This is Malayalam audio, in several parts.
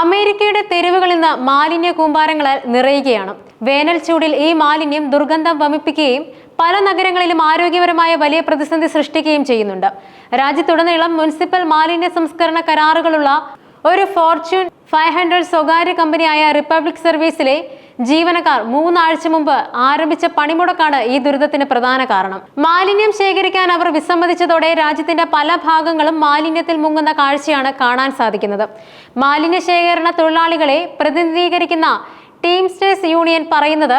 അമേരിക്കയുടെ തെരുവുകൾ ഇന്ന് മാലിന്യ കൂമ്പാരങ്ങളാൽ നിറയുകയാണ്. വേനൽ ചൂടിൽ ഈ മാലിന്യം ദുർഗന്ധം വമിപ്പിക്കുകയും പല നഗരങ്ങളിലും ആരോഗ്യപരമായ വലിയ പ്രതിസന്ധി സൃഷ്ടിക്കുകയും ചെയ്യുന്നുണ്ട്. രാജ്യത്തുടനീളം മുനിസിപ്പൽ മാലിന്യ സംസ്കരണ കരാറുകളുള്ള ഒരു ഫോർച്യൂൺ ഫൈവ് ഹൺഡ്രഡ് സ്വകാര്യ കമ്പനിയായ റിപ്പബ്ലിക് സർവീസിലെ ജീവനക്കാർ മൂന്നാഴ്ച മുമ്പ് ആരംഭിച്ച പണിമുടക്കാണ് ഈ ദുരിതത്തിന് പ്രധാന കാരണം. മാലിന്യം ശേഖരിക്കാൻ അവർ വിസമ്മതിച്ചതോടെ രാജ്യത്തിന്റെ പല ഭാഗങ്ങളും മാലിന്യത്തിൽ മുങ്ങുന്ന കാഴ്ചയാണ് കാണാൻ സാധിക്കുന്നത്. മാലിന്യ ശേഖരണ തൊഴിലാളികളെ പ്രതിനിധീകരിക്കുന്ന ടീംസ്റ്റേഴ്സ് യൂണിയൻ പറയുന്നത്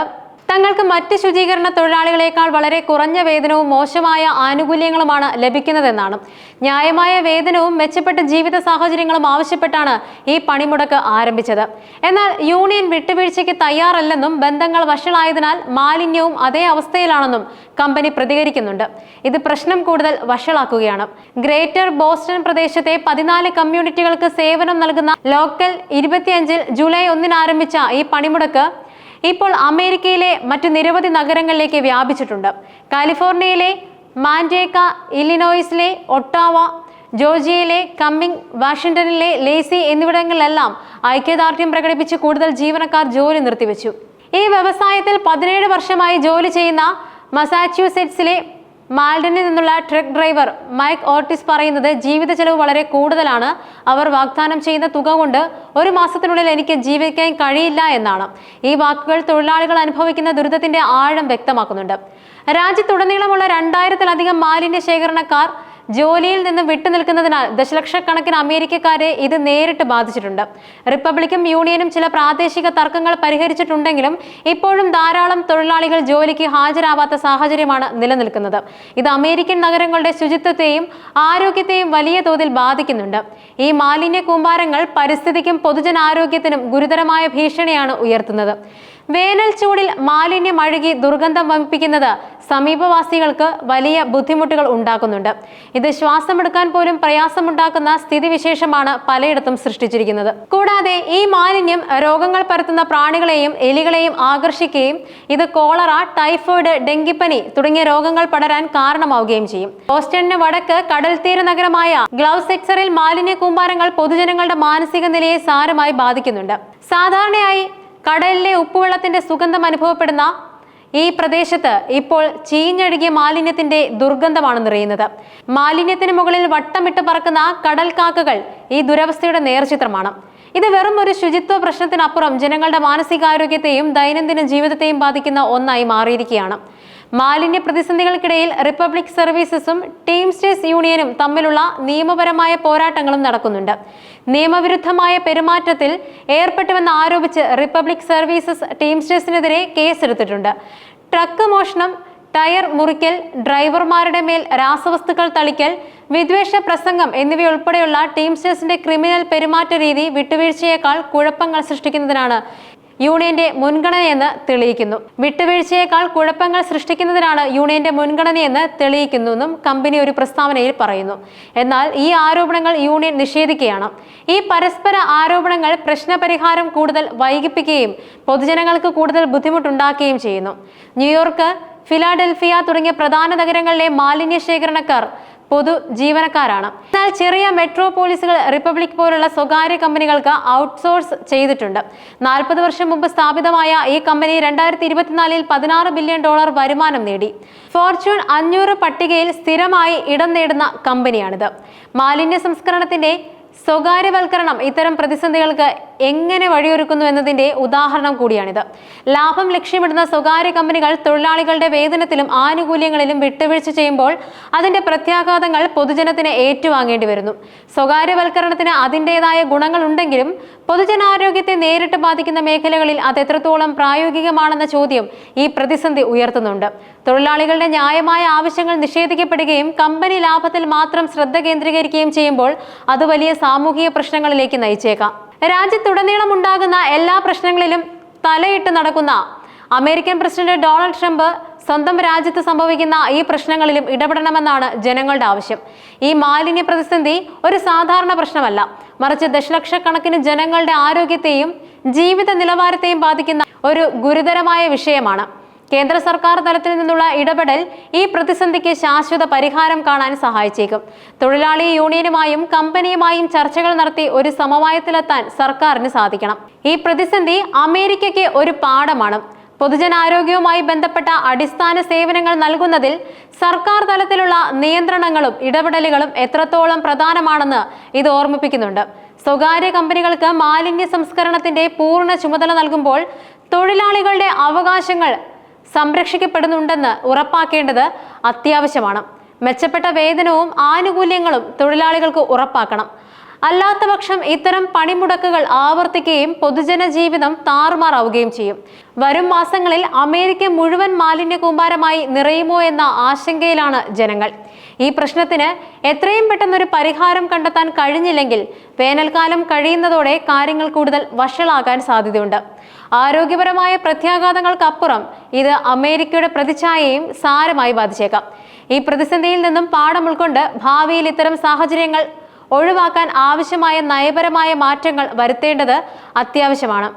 തങ്ങൾക്ക് മറ്റ് ശുചീകരണ തൊഴിലാളികളെക്കാൾ വളരെ കുറഞ്ഞ വേതനവും മോശമായ ആനുകൂല്യങ്ങളുമാണ് ലഭിക്കുന്നതെന്നാണ്. ന്യായമായ വേതനവും മെച്ചപ്പെട്ട ജീവിത സാഹചര്യങ്ങളും ആവശ്യപ്പെട്ടാണ് ഈ പണിമുടക്ക് ആരംഭിച്ചത്. എന്നാൽ യൂണിയൻ വിട്ടുവീഴ്ചയ്ക്ക് തയ്യാറല്ലെന്നും ബന്ധങ്ങൾ വഷളായതിനാൽ മാലിന്യവും അതേ അവസ്ഥയിലാണെന്നും കമ്പനി പ്രതികരിക്കുന്നുണ്ട്. ഇത് പ്രശ്നം കൂടുതൽ വഷളാക്കുകയാണ്. ഗ്രേറ്റർ ബോസ്റ്റൺ പ്രദേശത്തെ പതിനാല് കമ്മ്യൂണിറ്റികൾക്ക് സേവനം നൽകുന്ന ലോക്കൽ ഇരുപത്തിയഞ്ചിൽ ജൂലൈ ഒന്നിന് ആരംഭിച്ച ഈ പണിമുടക്ക് ഇപ്പോൾ അമേരിക്കയിലെ മറ്റു നിരവധി നഗരങ്ങളിലേക്ക് വ്യാപിച്ചിട്ടുണ്ട്. കാലിഫോർണിയയിലെ മാൻഡേക്ക ഇല്ലിനോയിസിലെ ഒട്ടാവ ജോർജിയയിലെ കമ്മിങ് വാഷിംഗ്ടണിലെ ലേസി എന്നിവിടങ്ങളിലെല്ലാം ഐക്യദാർഢ്യം പ്രകടിപ്പിച്ച് കൂടുതൽ ജീവനക്കാർ ജോലി നിർത്തിവെച്ചു. ഈ വ്യവസായത്തിൽ പതിനേഴ് വർഷമായി ജോലി ചെയ്യുന്ന മസാച്യൂസെറ്റ്സിലെ മാൽഡനിൽ നിന്നുള്ള ട്രക്ക് ഡ്രൈവർ മൈക്ക് ഓർട്ടിസ് പറയുന്നത് ജീവിത ചെലവ് വളരെ കൂടുതലാണ്. അവർ വാഗ്ദാനം ചെയ്യുന്ന തുക കൊണ്ട് ഒരു മാസത്തിനുള്ളിൽ എനിക്ക് ജീവിക്കാൻ കഴിയില്ല എന്നാണ്. ഈ വാക്കുകൾ തൊഴിലാളികൾ അനുഭവിക്കുന്ന ദുരിതത്തിന്റെ ആഴം വ്യക്തമാക്കുന്നുണ്ട്. രാജ്യത്തുടനീളമുള്ള രണ്ടായിരത്തിലധികം മാലിന്യ ശേഖരണക്കാർ ജോലിയിൽ നിന്ന് വിട്ടുനിൽക്കുന്നതിനാൽ ദശലക്ഷക്കണക്കിന് അമേരിക്കക്കാരെ ഇത് നേരിട്ട് ബാധിച്ചിട്ടുണ്ട്. റിപ്പബ്ലിക്കും യൂണിയനും ചില പ്രാദേശിക തർക്കങ്ങൾ പരിഹരിച്ചിട്ടുണ്ടെങ്കിലും ഇപ്പോഴും ധാരാളം തൊഴിലാളികൾ ജോലിക്ക് ഹാജരാവാത്ത സാഹചര്യമാണ് നിലനിൽക്കുന്നത്. ഇത് അമേരിക്കൻ നഗരങ്ങളുടെ ശുചിത്വത്തെയും ആരോഗ്യത്തെയും വലിയ തോതിൽ ബാധിക്കുന്നുണ്ട്. ഈ മാലിന്യ കൂമ്പാരങ്ങൾ പരിസ്ഥിതിക്കും പൊതുജനാരോഗ്യത്തിനും ഗുരുതരമായ ഭീഷണിയാണ് ഉയർത്തുന്നത്. വേനൽ ചൂടിൽ മാലിന്യം അഴുകി ദുർഗന്ധം വമിപ്പിക്കുന്നത് സമീപവാസികൾക്ക് വലിയ ബുദ്ധിമുട്ടുകൾ ഉണ്ടാക്കുന്നുണ്ട്. ഇത് ശ്വാസമെടുക്കാൻ പോലും പ്രയാസമുണ്ടാക്കുന്ന സ്ഥിതിവിശേഷമാണ് പലയിടത്തും സൃഷ്ടിച്ചിരിക്കുന്നത്. കൂടാതെ ഈ മാലിന്യം രോഗങ്ങൾ പരത്തുന്ന പ്രാണികളെയും എലികളെയും ആകർഷിക്കുകയും ഇത് കോളറ ടൈഫോയിഡ് ഡെങ്കിപ്പനി തുടങ്ങിയ രോഗങ്ങൾ പടരാൻ കാരണമാവുകയും ചെയ്യും. ബോസ്റ്റണിന് വടക്ക് കടൽ തീര നഗരമായ ഗ്ലൗസെക്സറിൽ മാലിന്യ കൂമ്പാരങ്ങൾ പൊതുജനങ്ങളുടെ മാനസിക നിലയെ സാരമായി ബാധിക്കുന്നുണ്ട്. സാധാരണയായി കടലിലെ ഉപ്പുവെള്ളത്തിന്റെ സുഗന്ധം അനുഭവപ്പെടുന്ന ഈ പ്രദേശത്ത് ഇപ്പോൾ ചീഞ്ഞഴുകിയ മാലിന്യത്തിന്റെ ദുർഗന്ധമാണ് നിറയുന്നത്. മാലിന്യത്തിന് മുകളിൽ വട്ടമിട്ട് പറക്കുന്ന കടൽ കാക്കകൾ ഈ ദുരവസ്ഥയുടെ നേർചിത്രമാണ്. ഇത് വെറും ഒരു ശുചിത്വ പ്രശ്നത്തിനപ്പുറം ജനങ്ങളുടെ മാനസികാരോഗ്യത്തെയും ദൈനംദിന ജീവിതത്തെയും ബാധിക്കുന്ന ഒന്നായി മാറിയിരിക്കുകയാണ്. മാലിന്യ പ്രതിസന്ധികൾക്കിടയിൽ റിപ്പബ്ലിക് സർവീസസും ടീംസ്റ്റേഴ്സ് യൂണിയനും തമ്മിലുള്ള നിയമപരമായ പോരാട്ടങ്ങളും നടക്കുന്നുണ്ട്. നിയമവിരുദ്ധമായ പെരുമാറ്റത്തിൽ ഏർപ്പെട്ടുവെന്ന് ആരോപിച്ച് റിപ്പബ്ലിക് സർവീസസ് ടീംസ്റ്റേഴ്സിനെതിരെ കേസെടുത്തിട്ടുണ്ട്. ട്രക്ക് മോഷണം ടയർ മുറിക്കൽ ഡ്രൈവർമാരുടെ മേൽ രാസവസ്തുക്കൾ തളിക്കൽ വിദ്വേഷ പ്രസംഗം എന്നിവയുൾപ്പെടെയുള്ള ടീംസ്റ്റേഴ്സിന്റെ ക്രിമിനൽ പെരുമാറ്റ രീതി വിട്ടുവീഴ്ചയേക്കാൾ കുഴപ്പങ്ങൾ സൃഷ്ടിക്കുന്നതിനാണ് യൂണിയന്റെ മുൻഗണനയെന്ന് തെളിയിക്കുന്നു. വിട്ടുവീഴ്ചയേക്കാൾ കുഴപ്പങ്ങൾ സൃഷ്ടിക്കുന്നതിനാണ് യൂണിയന്റെ മുൻഗണനയെന്ന് തെളിയിക്കുന്നുവെന്നും കമ്പനി ഒരു പ്രസ്താവനയിൽ പറയുന്നു. എന്നാൽ ഈ ആരോപണങ്ങൾ യൂണിയൻ നിഷേധിക്കുകയാണ്. ഈ പരസ്പര ആരോപണങ്ങൾ പ്രശ്നപരിഹാരം കൂടുതൽ വൈകിപ്പിക്കുകയും പൊതുജനങ്ങൾക്ക് കൂടുതൽ ബുദ്ധിമുട്ടുണ്ടാക്കുകയും ചെയ്യുന്നു. ന്യൂയോർക്ക് ഫിലാഡൽഫിയ തുടങ്ങിയ പ്രധാന നഗരങ്ങളിലെ മാലിന്യ ശേഖരണക്കാർ പൊതു ജീവനക്കാരാണ്. എന്നാൽ ചെറിയ മെട്രോപോളിസുകൾ റിപ്പബ്ലിക് പോലുള്ള സ്വകാര്യ കമ്പനികൾക്ക് ഔട്ട്സോഴ്സ് ചെയ്തിട്ടുണ്ട്. നാൽപ്പത് വർഷം മുമ്പ് സ്ഥാപിതമായ ഈ കമ്പനി രണ്ടായിരത്തി ഇരുപത്തിനാലിൽ പതിനാറ് ബില്യൺ ഡോളർ വരുമാനം നേടി. ഫോർച്യൂൺ അഞ്ഞൂറ് പട്ടികയിൽ സ്ഥിരമായി ഇടം നേടുന്ന കമ്പനിയാണിത്. മാലിന്യ സംസ്കരണത്തിന്റെ സ്വകാര്യവൽക്കരണം ഇത്തരം പ്രതിസന്ധികൾക്ക് എങ്ങനെ വഴിയൊരുക്കുന്നു എന്നതിന്റെ ഉദാഹരണം കൂടിയാണിത്. ലാഭം ലക്ഷ്യമിടുന്ന സ്വകാര്യ കമ്പനികൾ തൊഴിലാളികളുടെ വേതനത്തിലും ആനുകൂല്യങ്ങളിലും വിട്ടുവീഴ്ച ചെയ്യുമ്പോൾ അതിന്റെ പ്രത്യാഘാതങ്ങൾ പൊതുജനത്തിന് ഏറ്റുവാങ്ങേണ്ടി വരുന്നു. സ്വകാര്യവൽക്കരണത്തിന് അതിന്റെതായ ഗുണങ്ങളുണ്ടെങ്കിലും പൊതുജനാരോഗ്യത്തെ നേരിട്ട് ബാധിക്കുന്ന മേഖലകളിൽ അത് എത്രത്തോളം പ്രായോഗികമാണെന്ന ചോദ്യം ഈ പ്രതിസന്ധി ഉയർത്തുന്നുണ്ട്. തൊഴിലാളികളുടെ ന്യായമായ ആവശ്യങ്ങൾ നിഷേധിക്കപ്പെടുകയും കമ്പനി ലാഭത്തിൽ മാത്രം ശ്രദ്ധ കേന്ദ്രീകരിക്കുകയും ചെയ്യുമ്പോൾ അത് വലിയ സാമൂഹിക പ്രശ്നങ്ങളിലേക്ക് നയിച്ചേക്കാം. രാജ്യത്തുടനീളം ഉണ്ടാകുന്ന എല്ലാ പ്രശ്നങ്ങളിലും തലയിട്ട് നടക്കുന്ന അമേരിക്കൻ പ്രസിഡന്റ് ഡൊണാൾഡ് ട്രംപ് സ്വന്തം രാജ്യത്ത് സംഭവിക്കുന്ന ഈ പ്രശ്നങ്ങളിലും ഇടപെടണമെന്നാണ് ജനങ്ങളുടെ ആവശ്യം. ഈ മാലിന്യ പ്രതിസന്ധി ഒരു സാധാരണ പ്രശ്നമല്ല. മറിച്ച് ദശലക്ഷക്കണക്കിന് ജനങ്ങളുടെ ആരോഗ്യത്തെയും ജീവിത നിലവാരത്തെയും ബാധിക്കുന്ന ഒരു ഗുരുതരമായ വിഷയമാണ്. കേന്ദ്ര സർക്കാർ തലത്തിൽ നിന്നുള്ള ഇടപെടൽ ഈ പ്രതിസന്ധിക്ക് ശാശ്വത പരിഹാരം കാണാൻ സഹായിച്ചേക്കും. തൊഴിലാളി യൂണിയനുമായും കമ്പനിയുമായും ചർച്ചകൾ നടത്തി ഒരു സമവായത്തിലെത്താൻ സർക്കാരിന് സാധിക്കണം. ഈ പ്രതിസന്ധി അമേരിക്കയ്ക്ക് ഒരു പാഠമാണ്. പൊതുജനാരോഗ്യവുമായി ബന്ധപ്പെട്ട അടിസ്ഥാന സേവനങ്ങൾ നൽകുന്നതിൽ സർക്കാർ തലത്തിലുള്ള നിയന്ത്രണങ്ങളും ഇടപെടലുകളും എത്രത്തോളം പ്രധാനമാണെന്ന് ഇത് ഓർമ്മിപ്പിക്കുന്നുണ്ട്. സ്വകാര്യ കമ്പനികൾക്ക് മാലിന്യ സംസ്കരണത്തിന്റെ പൂർണ ചുമതല നൽകുമ്പോൾ തൊഴിലാളികളുടെ അവകാശങ്ങൾ സംരക്ഷിക്കപ്പെടുന്നുണ്ടെന്ന് ഉറപ്പാക്കേണ്ടത് അത്യാവശ്യമാണ്. മെച്ചപ്പെട്ട വേതനവും ആനുകൂല്യങ്ങളും തൊഴിലാളികൾക്ക് ഉറപ്പാക്കണം. അല്ലാത്തപക്ഷം ഇത്തരം പണിമുടക്കുകൾ ആവർത്തിക്കുകയും പൊതുജന ജീവിതം താറുമാറാവുകയും ചെയ്യും. വരും മാസങ്ങളിൽ അമേരിക്ക മുഴുവൻ മാലിന്യ കൂമ്പാരമായി നിറയുമോ എന്ന ആശങ്കയിലാണ് ജനങ്ങൾ. ഈ പ്രശ്നത്തിന് എത്രയും പെട്ടെന്നൊരു പരിഹാരം കണ്ടെത്താൻ കഴിഞ്ഞില്ലെങ്കിൽ വേനൽക്കാലം കഴിയുന്നതോടെ കാര്യങ്ങൾ കൂടുതൽ വഷളാകാൻ സാധ്യതയുണ്ട്. ആരോഗ്യപരമായ പ്രത്യാഘാതങ്ങൾക്കപ്പുറം ഇത് അമേരിക്കയുടെ പ്രതിച്ഛായയും സാരമായി ബാധിച്ചേക്കാം. ഈ പ്രതിസന്ധിയിൽ നിന്നും പാഠം ഉൾക്കൊണ്ട് ഭാവിയിൽ ഇത്തരം സാഹചര്യങ്ങൾ ഒഴിവാക്കാൻ ആവശ്യമായ നയപരമായ മാറ്റങ്ങൾ വരുത്തേണ്ടത് അത്യാവശ്യമാണ്.